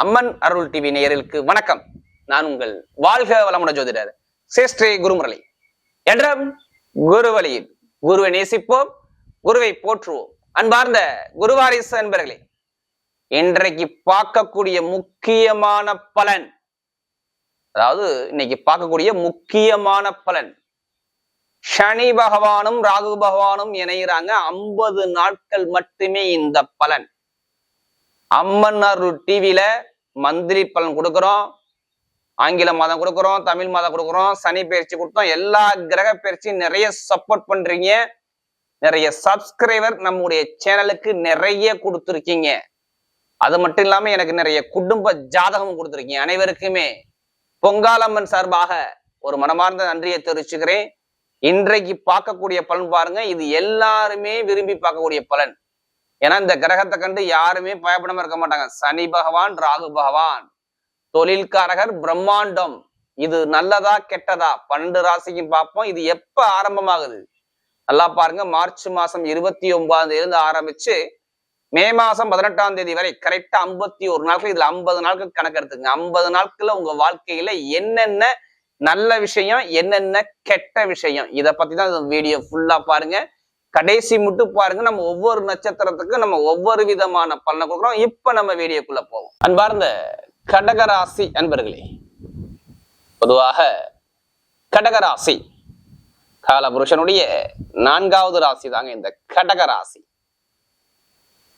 அம்மன் அருள் TV நேயர்களுக்கு வணக்கம். நான் உங்கள் வாழ்க வளமுட ஜோதிடர் சேஷ்டே குருமுரளி. என்றும் குருவழியில் குருவை நேசிப்போம் குருவை போற்றுவோம். அன்பார்ந்த குருவாரிசு அன்பர்களே இன்றைக்கு பார்க்கக்கூடிய முக்கியமான பலன் அதாவது இன்னைக்கு பார்க்கக்கூடிய முக்கியமான பலன் சனி பகவானும் ராகு பகவானும் இணைகிறாங்க ஐம்பது நாட்கள் மட்டுமே இந்த பலன். அம்மன்னார் டிவியில மந்திரி பலன் கொடுக்குறோம். ஆங்கில மாதம் கொடுக்குறோம் தமிழ் மாதம் கொடுக்குறோம் சனி பயிற்சி கொடுத்தோம். எல்லா கிரக பயிற்சியும் நிறைய சப்போர்ட் பண்றீங்க. நிறைய சப்ஸ்கிரைபர் நம்முடைய சேனலுக்கு நிறைய கொடுத்துருக்கீங்க. அது மட்டும் இல்லாம எனக்கு நிறைய குடும்ப ஜாதகம் கொடுத்துருக்கீங்க அனைவருக்குமே. பொங்காலம்மன் சார்பாக ஒரு மனமார்ந்த நன்றியை தெரிவிச்சுக்கிறேன். இன்றைக்கு பார்க்கக்கூடிய பலன் பாருங்க. இது எல்லாருமே விரும்பி பார்க்கக்கூடிய பலன். ஏன்னா இந்த கிரகத்தை கண்டு யாருமே பயப்படாம இருக்க மாட்டாங்க. சனி பகவான் ராகு பகவான். தொழில்காரகர் பிரம்மாண்டம். இது நல்லதா கெட்டதா? பன்னெண்டு ராசிக்கும் பார்ப்போம். இது எப்ப ஆரம்பமாகுது? நல்லா பாருங்க. மார்ச் மாசம் இருபத்தி ஒன்பதாம் தேதி இருந்து ஆரம்பிச்சு மே மாசம் பதினெட்டாம் தேதி வரை கரெக்டா ஐம்பத்தி ஒரு நாட்கள். இதுல ஐம்பது நாட்கள் கணக்கு எடுத்துங்க ஐம்பது நாட்கள்ல உங்க வாழ்க்கையில என்னென்ன நல்ல விஷயம் என்னென்ன கெட்ட விஷயம்? இதை பத்தி தான் வீடியோ ஃபுல்லா பாருங்க. கடைசி மட்டும் பாருங்க நம்ம ஒவ்வொரு நட்சத்திரத்துக்கும் நம்ம ஒவ்வொரு விதமான பலனை கொடுக்குறோம். இப்ப நம்ம வீடியோக்குள்ள போவோம். அன்பார்ந்த கடகராசி அன்பர்களே பொதுவாக கடகராசி காலபுருஷனுடைய நான்காவது ராசி தாங்க இந்த கடகராசி.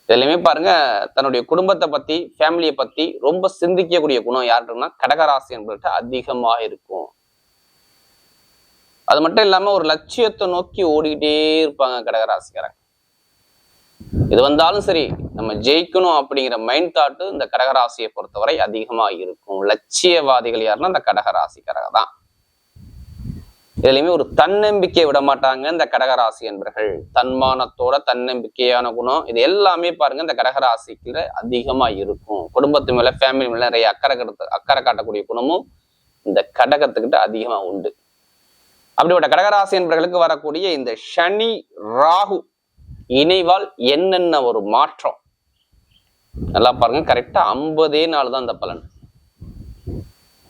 இதுலயுமே பாருங்க தன்னுடைய குடும்பத்தை பத்தி ஃபேமிலியை பத்தி ரொம்ப சிந்திக்கக்கூடிய குணம் யாருன்னா கடகராசி என்பது அதிகமாக இருக்கும். அது மட்டும் இல்லாம ஒரு லட்சியத்தை நோக்கி ஓடிக்கிட்டே இருப்பாங்க கடகராசிக்காரங்க. இது வந்தாலும் சரி நம்ம ஜெயிக்கணும் அப்படிங்கிற மைண்ட் தாட்டு இந்த கடகராசியை பொறுத்தவரை அதிகமா இருக்கும். லட்சியவாதிகள் யாருன்னா இந்த கடகராசிக்காரங்க தான். இதுலயுமே ஒரு தன்னம்பிக்கையை விட மாட்டாங்க இந்த கடகராசி என்பர்கள். தன்மானத்தோட தன்னம்பிக்கையான குணம் இது எல்லாமே பாருங்க இந்த கடகராசிக்குல அதிகமா இருக்கும். குடும்பத்து மேல ஃபேமிலி மேல நிறைய அக்கறை கடுத்து அக்கறை காட்டக்கூடிய குணமும் இந்த கடகத்துக்கிட்ட அதிகமா உண்டு. அப்படிப்பட்ட கடகராசி என்பர்களுக்கு வரக்கூடிய இந்த சனி ராகு இணைவால் என்னென்ன ஒரு மாற்றம்? நல்லா பாருங்க கரெக்டா ஐம்பதே நாள் தான் இந்த பலன்.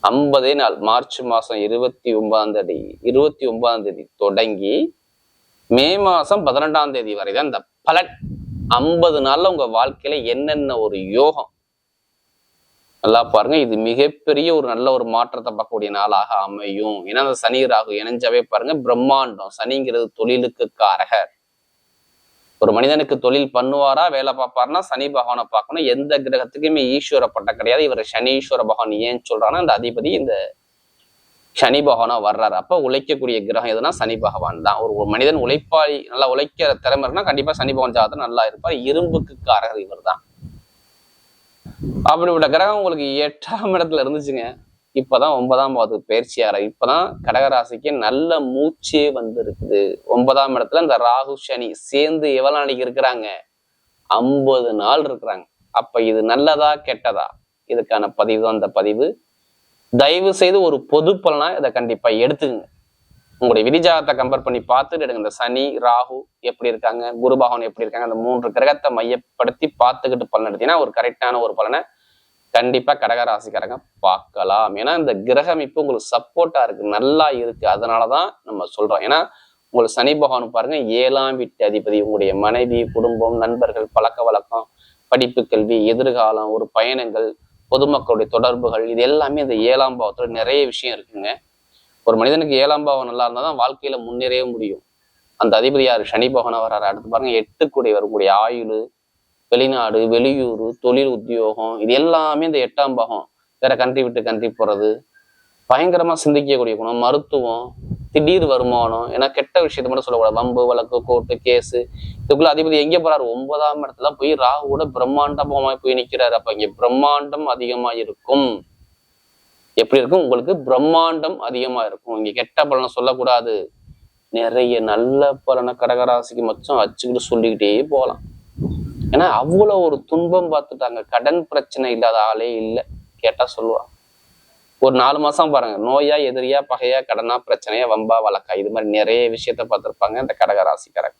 ஐம்பதே நாள் மார்ச் மாசம் இருபத்தி ஒன்பதாம் தேதி இருபத்தி ஒன்பதாம் தேதி தொடங்கி மே மாசம் பதினெண்டாம் தேதி வரை தான் இந்த பலன். ஐம்பது நாள்ல உங்க வாழ்க்கையில என்னென்ன ஒரு யோகம்? நல்லா பாருங்க. இது மிகப்பெரிய ஒரு நல்ல ஒரு மாற்றத்தை பார்க்கக்கூடிய நாளாக அமையும். ஏன்னா அந்த சனி ராகு இணைஞ்சாவே பாருங்க பிரம்மாண்டம். சனிங்கிறது தொழிலுக்கு காரகர். ஒரு மனிதனுக்கு தொழில் பண்ணுவாரா வேலை பார்ப்பாருன்னா சனி பகவானை பார்க்கணும். எந்த கிரகத்துக்குமே ஈஸ்வர பட்டம் கிடையாது. இவர் சனீஸ்வர பகவான் ஏன் சொல்றான்னா இந்த அதிபதி இந்த சனி பகவானா வர்றாரு. அப்ப உழைக்கக்கூடிய கிரகம் எதுனா சனி பகவான் தான். ஒரு மனிதன் உழைப்பாளி நல்லா உழைக்கிற திறமை இருக்குன்னா கண்டிப்பா சனி பகவான் ஜாதகம் நல்லா இருப்பார். இரும்புக்கு காரகர் இவர் தான் அப்படிப்பட்ட கிரகம் உங்களுக்கு எட்டாம் இடத்துல இருந்துச்சுங்க. இப்பதான் ஒன்பதாம் பாவது பயிற்சி ஆற இப்பதான் கடகராசிக்கு நல்ல மூச்சே வந்து இருக்குது ஒன்பதாம் இடத்துல இந்த ராகு சனி சேர்ந்து எவ்வளவு நாளைக்கு இருக்கிறாங்க? ஐம்பது நாள் இருக்கிறாங்க. அப்ப இது நல்லதா கெட்டதா? இதுக்கான பதிவு தான் இந்த பதிவு. தயவு செய்து ஒரு பொது பலனா இதை கண்டிப்பா எடுத்துக்கங்க. உங்களுடைய விதிஜாதத்தை கம்பேர் பண்ணி பார்த்துட்டு எடுங்க. இந்த சனி ராகு எப்படி இருக்காங்க குரு பகவான் எப்படி இருக்காங்க அந்த மூன்று கிரகத்தை மையப்படுத்தி பார்த்துக்கிட்டு பலன் எடுத்தீங்கன்னா ஒரு கரெக்டான ஒரு பலனை கண்டிப்பாக கடகராசிக்காரங்க பார்க்கலாம். ஏன்னா இந்த கிரகம் உங்களுக்கு சப்போர்ட்டாக இருக்கு நல்லா இருக்கு. அதனாலதான் நம்ம சொல்றோம். ஏன்னா உங்களுக்கு சனி பகவான் பாருங்க ஏழாம் வீட்டு அதிபதி உங்களுடைய மனைவி குடும்பம் நண்பர்கள் பழக்க வழக்கம் படிப்பு கல்வி எதிர்காலம் ஒரு பயணங்கள் பொதுமக்களுடைய தொடர்புகள் இது எல்லாமே இந்த ஏழாம் பாவத்தில் நிறைய விஷயம் இருக்குங்க. ஒரு மனிதனுக்கு ஏழாம் பாவம் நல்லா இருந்தால் தான் வாழ்க்கையில முன்னேறவே முடியும். அந்த அதிபதி யார்? சனி பகவானா வர்றாரு. அடுத்து பாருங்க எட்டு கூடை வரக்கூடிய ஆயுள் வெளிநாடு வெளியூர் தொழில் உத்தியோகம் இது எல்லாமே இந்த எட்டாம் பாகம். வேற கண்ட்ரி விட்டு கண்ட்ரி போறது. பயங்கரமா சிந்திக்கக்கூடிய குணம் மருத்துவம் திடீர் வருமானம் ஏன்னா கெட்ட விஷயத்த மட்டும் சொல்லக்கூடாது. வம்பு வழக்கு கோர்ட்டு கேஸு. இதுக்குள்ள அதிபதி எங்கே போறாரு? ஒன்பதாம் இடத்துல போய் ராகுவோட பிரம்மாண்டமாக போய் நிற்கிறாரு அப்ப இங்க பிரம்மாண்டம் அதிகமா இருக்கும் எப்படி இருக்கும்? உங்களுக்கு பிரம்மாண்டம் அதிகமா இருக்கும். இங்க கெட்ட பலனை சொல்லக்கூடாது. நிறைய நல்ல பலனை கடகராசிக்கு மச்சம் வச்சுக்கிட்டு சொல்லிக்கிட்டே போகலாம். ஏன்னா அவ்வளோ ஒரு துன்பம் பார்த்துட்டாங்க. கடன் பிரச்சனை இல்லாத ஆளே இல்லை கேட்டா சொல்லுவாங்க. ஒரு நாலு மாசம் பாருங்க. நோயா எதிரியா பகையா கடனா பிரச்சனையா வம்பா வழக்கா இது மாதிரி நிறைய விஷயத்த பார்த்திருப்பாங்க இந்த கடகராசிக்காரங்க.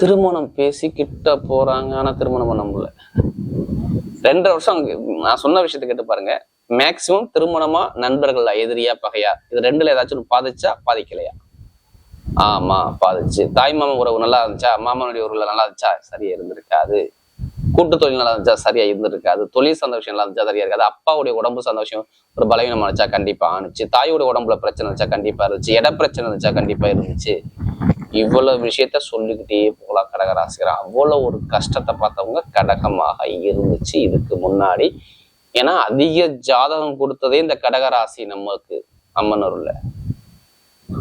திருமணம் பேசி கிட்ட போறாங்க. ஆனா திருமணம் பண்ண முடியல. ரெண்டரை வருஷம் நான் சொன்ன விஷயத்தை கேட்டு பாருங்க. மேக்சிமம் திருமணமா நண்பர்கள் எதிரியா பகையா? இது ரெண்டுல ஏதாச்சும் பாதிச்சா பாதிக்கலையா? ஆமா பாதிச்சு. தாய் மாமன் உறவு நல்லா இருந்துச்சா? மாமனுடைய உறவுல நல்லா இருந்துச்சா? சரியா இருந்திருக்காது. கூட்டு தொழில் நல்லா இருந்துச்சா? சரியா இருந்திருக்காது. தொழில் சார்ந்த விஷயம் நல்லா இருந்துச்சா? சரியா இருக்காது. அப்பாவுடைய உடம்பு சார்ந்த விஷயம் ஒரு பலவீனம் இருந்துச்சா கண்டிப்பா ஆணுச்சு. தாயோட உடம்புல பிரச்சனை இருந்துச்சா? கண்டிப்பா இருந்துச்சு. இட பிரச்சனை இருந்துச்சா? கண்டிப்பா இருந்துச்சு. இவ்வளவு விஷயத்த சொல்லிக்கிட்டே போகலாம் கடகராசிகர் அவ்வளவு ஒரு கஷ்டத்தை பார்த்தவங்க கடகமாக இருந்துச்சு இதுக்கு முன்னாடி. ஏன்னா அதிக ஜாதகம் கொடுத்ததே இந்த கடகராசி நமக்கு அம்மனூர்ல.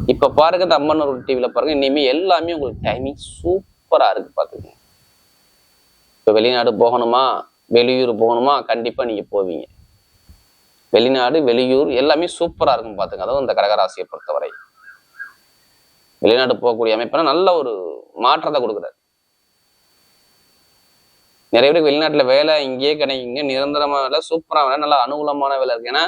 இப்ப பாருங்க இந்த அம்மனூர் டிவியில பாருங்க இனிமே எல்லாமே உங்களுக்கு டைமிங் சூப்பரா இருக்கு பாத்துக்கங்க இப்ப வெளிநாடு போகணுமா? வெளியூர் போகணுமா? கண்டிப்பா நீங்க போவீங்க. வெளிநாடு வெளியூர் எல்லாமே சூப்பரா இருக்கும் பாத்துங்க அதுவும் இந்த கடகராசியை பொறுத்தவரை. வெளிநாடு போகக்கூடிய அமைப்புனா நல்ல ஒரு மாற்றத்தை கொடுக்குறாரு. நிறைய பேருக்கு வெளிநாட்டுல வேலை இங்கேயே கிடைக்குங்க நிரந்தரமான வேலை சூப்பரா வேலை நல்ல அனுகூலமான வேலை இருக்கு. ஏன்னா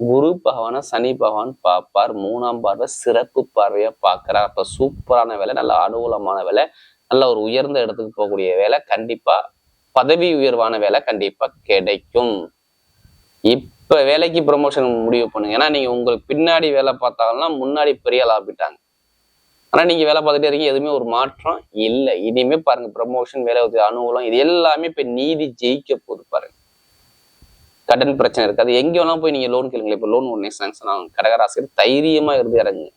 குரு பகவான சனி பகவான் பார்ப்பார் மூணாம் பார்வை சிறப்பு பார்வையா பார்க்கிறார். அப்ப சூப்பரான வேலை நல்ல அனுகூலமான வேலை நல்ல ஒரு உயர்ந்த இடத்துக்கு போகக்கூடிய வேலை கண்டிப்பா பதவி உயர்வான வேலை கண்டிப்பா கிடைக்கும். இப்ப வேலைக்கு ப்ரொமோஷன் முடிவு பண்ணுங்க. ஏன்னா நீங்க உங்களுக்கு பின்னாடி வேலை பார்த்தாங்கன்னா முன்னாடி பெரிய ஆளா ஆனால் நீங்கள் வேலை பார்த்துட்டே இருக்கீங்க எதுவுமே ஒரு மாற்றம் இல்லை. இனிமே பாருங்க ப்ரமோஷன் வேலை உதவி அனுகூலம் இது எல்லாமே இப்போ நீதி ஜெயிக்க போகுது பாருங்க. கடன் பிரச்சனை இருக்காது. எங்கேயெல்லாம் போய் நீங்கள் லோன் கேளுங்க இப்போ லோன் உடனே சாங்ஷன் ஆகும். கடகராசிரியர் தைரியமாக இருந்து இறங்குங்க.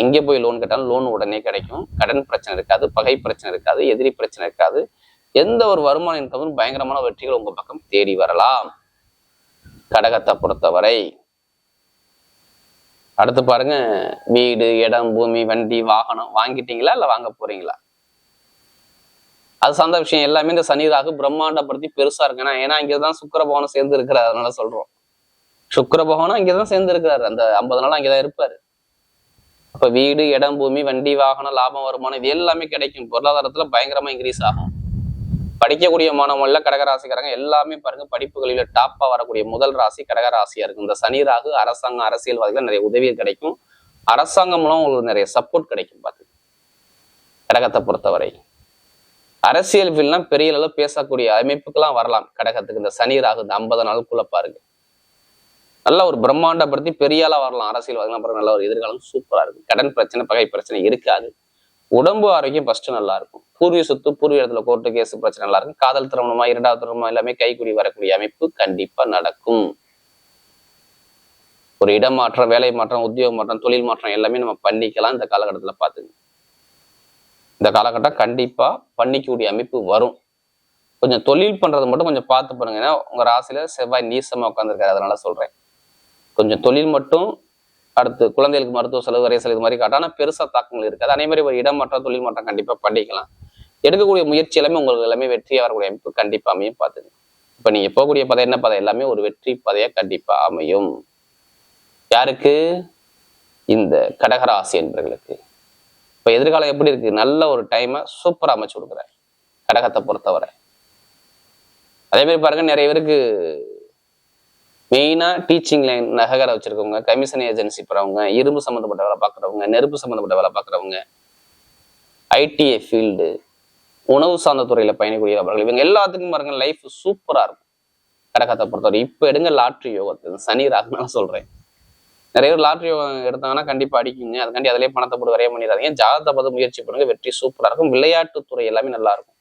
எங்கே போய் லோன் கேட்டாலும் லோன் உடனே கிடைக்கும். கடன் பிரச்சனை இருக்காது பகை பிரச்சனை இருக்காது எதிரி பிரச்சனை இருக்காது. எந்த ஒரு வருமான இன்கமும் பயங்கரமான வெற்றிகள் உங்கள் பக்கம் தேடி வரலாம். கடகத்தை பொறுத்தவரை. அடுத்து பாருங்க வீடு இடம் பூமி வண்டி வாகனம் வாங்கிட்டீங்களா இல்ல வாங்க போறீங்களா? அது சார்ந்த விஷயம் எல்லாமே இந்த சனி பிரம்மாண்டப்படுத்தி பெருசா இருக்கு. ஏன்னா ஏன்னா இங்கதான் சுக்கர பகவானும் சேர்ந்து இருக்கிறார். அதனால சொல்றோம். சுக்கர பகவானும் இங்கதான் சேர்ந்து இருக்கிறாரு. அந்த ஐம்பது நாள் அங்கதான் இருப்பாரு. அப்ப வீடு இடம் பூமி வண்டி வாகனம் லாபம் வருமானம் இது எல்லாமே கிடைக்கும். பொருளாதாரத்துல பயங்கரமா இன்க்ரீஸ் ஆகும். படிக்கக்கூடிய மாணவர்கள கடகராசிக்காரங்க எல்லாமே பாருங்க படிப்புகளில டாப்பா வரக்கூடிய முதல் ராசி கடகராசியா இருக்கும். இந்த சனி ராகு அரசாங்கம் அரசியல்வாதிகள் நிறைய உதவி கிடைக்கும். அரசாங்கம் மூலம் உங்களுக்கு நிறைய சப்போர்ட் கிடைக்கும் பார்த்து கடகத்தை பொறுத்தவரை. அரசியல் ஃபீல்ட்லாம் பெரிய அளவு பேசக்கூடிய அமைப்புக்கெல்லாம் வரலாம் கடகத்துக்கு. இந்த சனி ராகு இந்த ஐம்பது நாளுக்குள்ள பாருங்க. நல்ல ஒரு பிரம்மாண்டப்படுத்தி பெரிய ஆளா வரலாம். அரசியல்வாதிகள் அப்புறம் நல்ல ஒரு எதிர்காலம் சூப்பரா இருக்கு கடன் பிரச்சனை பகை பிரச்சனை இருக்காது. உடம்பு ஆரோக்கியம் ஃபர்ஸ்ட் நல்லா இருக்கும் பூர்வீக சொத்து பூர்வீக இடத்துல கோர்ட்டு கேஸ் பிரச்சனை நல்லா இருக்கும் காதல் திருமணமா இரண்டாவது திருமணமா எல்லாமே கைக்குடி வரக்கூடிய அமைப்பு கண்டிப்பா நடக்கும். ஒரு இடம் மாற்றம் வேலை மாற்றம் உத்தியோக மாற்றம் தொழில் மாற்றம் எல்லாமே நம்ம பண்ணிக்கலாம் இந்த காலகட்டத்துல பார்த்துங்க. இந்த காலகட்டம் கண்டிப்பா பண்ணிக்கக்கூடிய அமைப்பு வரும். கொஞ்சம் தொழில் பண்றது மட்டும் கொஞ்சம் பார்த்து பண்ணுங்க. ஏன்னா உங்க ராசியில செவ்வாய் நீசமா உட்காந்துருக்காரு அதனால சொல்றேன். கொஞ்சம் தொழில் மட்டும் அடுத்து குழந்தைகளுக்கு மருத்துவ செலவு வரைய செலவு இது மாதிரி காட்டான பெருசா தாக்கங்கள் இருக்காது அதே மாதிரி ஒரு இடம் மாற்றம் தொழில் மாற்றம் கண்டிப்பா பண்ணிக்கலாம். எடுக்கக்கூடிய முயற்சி எல்லாமே உங்களுக்கு எல்லாமே வெற்றியாக வரக்கூடிய அமைப்பு கண்டிப்பா அமையும் பார்த்துங்க. இப்ப நீங்க போகக்கூடிய பதை என்ன பதை எல்லாமே ஒரு வெற்றி பதையாக கண்டிப்பா அமையும். யாருக்கு? இந்த கடகராசி என்பவர்களுக்கு இப்ப எதிர்காலம் எப்படி இருக்கு? நல்ல ஒரு டைமை சூப்பரா அமைச்சு கொடுக்குறேன் கடகத்தை பொறுத்தவரை. அதே மாதிரி பாருங்க நிறைய பேருக்கு மெயினாக டீச்சிங் லைன் நகர வச்சுருக்கவங்க கமிஷன் ஏஜென்சி போகிறவங்க இரும்பு சம்மந்தப்பட்ட வேலை பார்க்குறவங்க நெருப்பு சம்மந்தப்பட்ட வேலை பார்க்குறவங்க ஐடிஐ ஃபீல்டு உணவு சார்ந்த துறையில் பயணிக்கூடிய நபர்கள் இவங்க எல்லாத்துக்கும் பாருங்கள் லைஃப் சூப்பராக இருக்கும். கடகத்தை பொறுத்தவரை இப்போ எடுங்க லாட்ரி யோகத்தை சனி ராகுனால சொல்கிறேன் நிறைய பேர் லாட்ரி யோகம் எடுத்தாங்கன்னா கண்டிப்பாக அடிக்குங்க. அதுக்காண்டி அதிலே பணத்தை போட்டு வரைய பண்ணிடாதீங்க. ஜாதகத்தை பார்த்து முயற்சி பண்ணுங்க வெற்றி சூப்பராக இருக்கும். விளையாட்டுத்துறை எல்லாமே நல்லாயிருக்கும்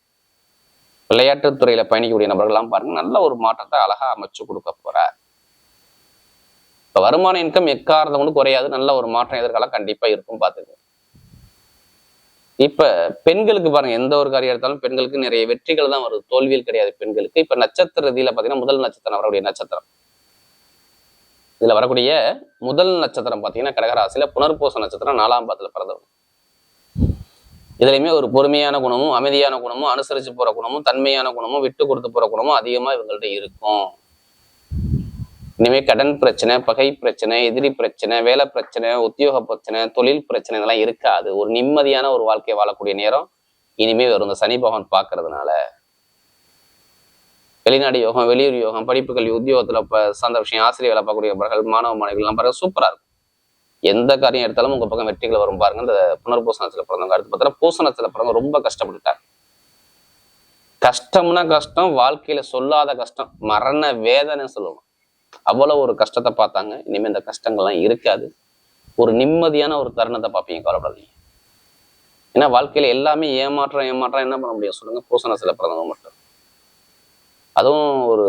விளையாட்டுத்துறையில் விளையாட்டுத்துறையில பயணிக்கக்கூடிய நபர்கள்லாம் பாருங்க நல்ல ஒரு மாற்றத்தை அழகா அமைச்சு கொடுக்க போறார். இப்ப வருமான இன்கம் எக்காரத குறையாது. நல்ல ஒரு மாற்றம் எதிர்காலம் கண்டிப்பா இருக்கும் பார்த்துங்க இப்ப பெண்களுக்கு பாருங்க எந்த ஒரு காரியம் எடுத்தாலும் பெண்களுக்கு நிறைய வெற்றிகள் தான் வருது. தோல்வியில் கிடையாது பெண்களுக்கு. இப்ப நட்சத்திர ரீதியில பாத்தீங்கன்னா முதல் நட்சத்திரம் வரக்கூடிய நட்சத்திரம். இதுல வரக்கூடிய முதல் நட்சத்திரம் பாத்தீங்கன்னா கடகராசியில புனர்பூச நட்சத்திரம் நாலாம் பாதத்தில் பிறந்தவங்க. இதுலயுமே ஒரு பொறுமையான குணமும் அமைதியான குணமும் அனுசரிச்சு போற குணமும் தன்மையான குணமும் விட்டு கொடுத்து போற குணமும் அதிகமா இவங்கள்ட்ட இருக்கும். இனிமே கடன் பிரச்சனை பகை பிரச்சனை எதிரி பிரச்சனை வேலை பிரச்சனை உத்தியோக பிரச்சனை தொழில் பிரச்சனை இதெல்லாம் இருக்காது. ஒரு நிம்மதியான ஒரு வாழ்க்கையை வாழக்கூடிய நேரம் இனிமே வரும். இந்த சனி பகவான் பார்க்கறதுனால. வெளிநாடு யோகம் வெளியூர் யோகம் படிப்பு கல்வி உத்தியோகத்துல சார்ந்த விஷயம் ஆசிரியர் வேலை பார்க்கக்கூடிய நபர்கள் மாணவ மாணவிகள்லாம் பாருங்க சூப்பராக இருக்கும். எந்த காரியம் எடுத்தாலும் உங்க பக்கம் வெற்றிகள் வரும் பாருங்க. இந்த புனர்பூசணத்தில் பிறந்தவங்க அடுத்து பார்த்தா பூசணத்தில் பிறந்தவங்க ரொம்ப கஷ்டப்பட்டுட்டாங்க. கஷ்டம்னா கஷ்டம் வாழ்க்கையில சொல்லாத கஷ்டம் மரண வேதனை சொல்லணும். அவ்வளவு ஒரு கஷ்டத்தை பார்த்தாங்க. இனிமே இந்த கஷ்டங்கள்லாம் இருக்காது. ஒரு நிம்மதியான ஒரு தருணத்தை பார்ப்பீங்க கவலைப்படாதீங்க. ஏன்னா வாழ்க்கையில எல்லாமே ஏமாற்றம் ஏமாற்றம் என்ன பண்ண முடியும்? சொல்லுங்க. பூசண சில பிறந்தவங்க மட்டும். அதுவும் ஒரு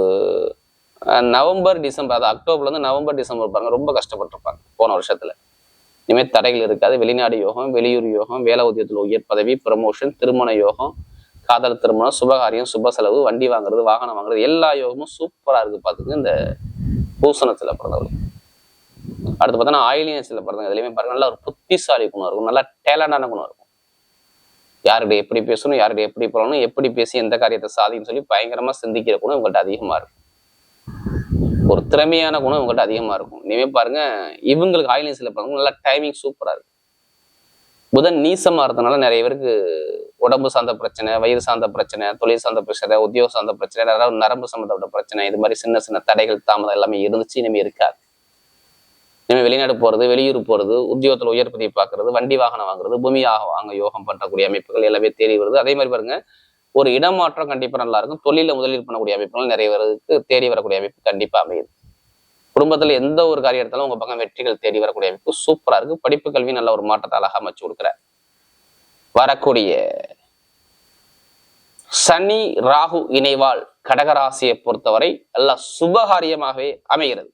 நவம்பர் டிசம்பர் அது அக்டோபர்ல இருந்து நவம்பர் டிசம்பர் பாருங்க ரொம்ப கஷ்டப்பட்டிருப்பாங்க போன வருஷத்துல. இனிமேல் தடைகள் இருக்காது. வெளிநாடு யோகம் வெளியூர் யோகம் வேலை உத்தியத்தில் உயர் பதவி ப்ரமோஷன் திருமண யோகம் காதல் திருமணம் சுபகாரியம் சுப செலவு வண்டி வாங்குறது வாகனம் வாங்குறது எல்லா யோகமும் சூப்பரா இருக்கு. பார்த்துங்க இந்த பூசணத்தில் பிறந்தவர்கள் அடுத்து பார்த்தோன்னா ஆயிலியன்ஸ்ல பிறந்தவங்க. இதுலயுமே பாருங்க நல்ல ஒரு புத்திசாலி குணம் இருக்கும். நல்ல டேலண்டான குணம் இருக்கும். யார்கிட்ட எப்படி பேசணும் யார்கிட்ட எப்படி போகணும் எப்படி பேசி எந்த காரியத்தை சாதின்னு சொல்லி பயங்கரமா சிந்திக்கிற குணம் உங்கள்கிட்ட அதிகமா இருக்கும். ஒரு திறமையான குணம் உங்கள்கிட்ட அதிகமா இருக்கும். இனிமேல் பாருங்க இவங்களுக்கு ஆயிலியன்ஸ்ல பிறந்தவங்க நல்ல டைமிங் சூப்பரா இருக்கும். புதன் நீசமாக இருந்தனால நிறைய பேருக்கு உடம்பு சார்ந்த பிரச்சனை வயிறு சார்ந்த பிரச்சனை தொழில் சார்ந்த பிரச்சனை உத்தியோக சார்ந்த பிரச்சனை அதாவது நரம்பு சம்மந்தப்பட்ட பிரச்சனை இது மாதிரி சின்ன சின்ன தடைகள் தாமதம் எல்லாமே இருந்துச்சு இனிமேல் இருக்காது. இனிமே வெளிநாடு போறது வெளியூர் போறது உத்தியோகத்துல உயர் பார்க்கறது வண்டி வாகனம் வாங்குறது பூமியாக வாங்க யோகம் பண்ணக்கூடிய அமைப்புகள் எல்லாமே தேடி வருது. அதே மாதிரி பாருங்க ஒரு இடமாற்றம் கண்டிப்பா நல்லா இருக்கும் தொழில முதலீடு பண்ணக்கூடிய அமைப்புகள் நிறைய பேருக்கு தேடி வரக்கூடிய அமைப்பு கண்டிப்பாக அமையுது. குடும்பத்துல எந்த ஒரு காரியம் எடுத்தாலும் உங்க பக்கம் வெற்றிகள் தேடி வரக்கூடிய அமைப்பு சூப்பரா இருக்கு. படிப்பு கல்வி நல்ல ஒரு மாற்றத்தை அழகாக அமைச்சு கொடுக்குற வரக்கூடிய சனி ராகு இணைவால் கடகராசியை பொறுத்தவரை எல்லாம் சுபகாரியமாகவே அமைகிறது.